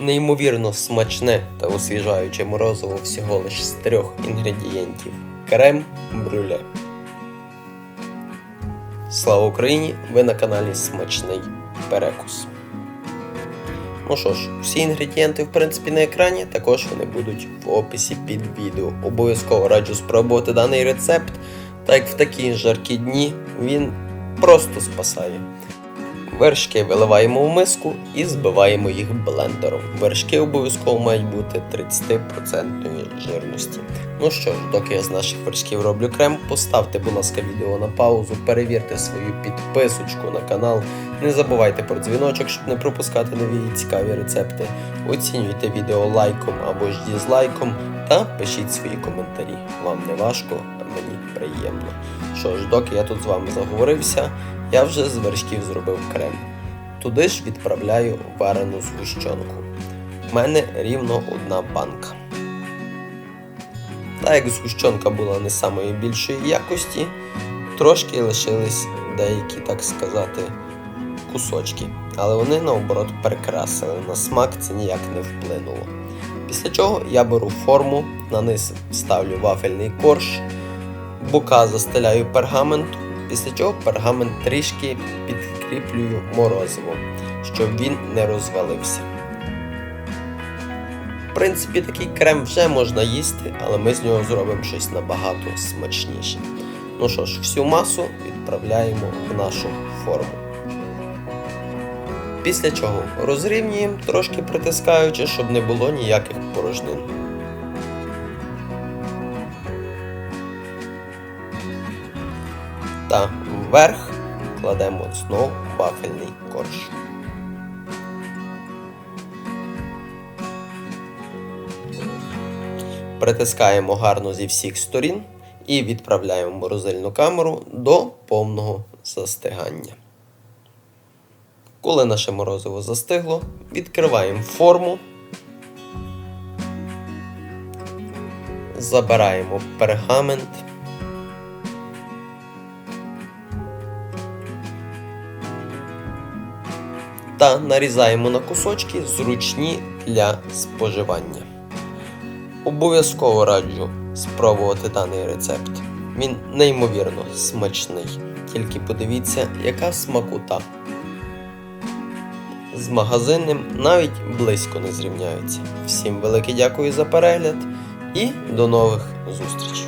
Неймовірно смачне та освіжаюче морозиво всього лиш з трьох інгредієнтів: крем брюле. Слава Україні! Ви на каналі Смачний Перекус. Ну що ж, всі інгредієнти, в принципі, на екрані, також вони будуть в описі під відео. Обов'язково раджу спробувати даний рецепт, так як в такі жаркі дні він просто спасає. Вершки виливаємо в миску і збиваємо їх блендером. Вершки обов'язково мають бути 30% жирності. Ну що ж, доки я з наших вершків роблю крем, поставте, будь ласка, відео на паузу, перевірте свою підписочку на канал. Не забувайте про дзвіночок, щоб не пропускати нові і цікаві рецепти. Оцінюйте відео лайком або ж дізлайком та пишіть свої коментарі. Вам не важко, а мені приємно. Що ж, доки я тут з вами заговорився, я вже з вершків зробив крем. Туди ж відправляю варену згущенку. У мене рівно одна банка. Та як згущенка була не самої більшої якості, трошки лишились деякі, так сказати, кусочки. Але вони наоборот перекрасили. На смак це ніяк не вплинуло. Після чого я беру форму, на низ ставлю вафельний корж, бока застеляю пергаментом, після чого пергамент трішки підкріплюю морозиво, щоб він не розвалився. В принципі, такий крем вже можна їсти, але ми з нього зробимо щось набагато смачніше. Ну що ж, всю масу відправляємо в нашу форму. Після чого розрівнюємо, трошки притискаючи, щоб не було ніяких порожнин. Та вверх кладемо знову вафельний корж. Притискаємо гарно зі всіх сторін і відправляємо морозильну камеру до повного застигання. Коли наше морозиво застигло, відкриваємо форму, забираємо пергамент. Та нарізаємо на кусочки зручні для споживання. Обов'язково раджу спробувати даний рецепт. Він неймовірно смачний. Тільки подивіться, яка смакота. З магазинним навіть близько не зрівняються. Всім велике дякую за перегляд і до нових зустрічей!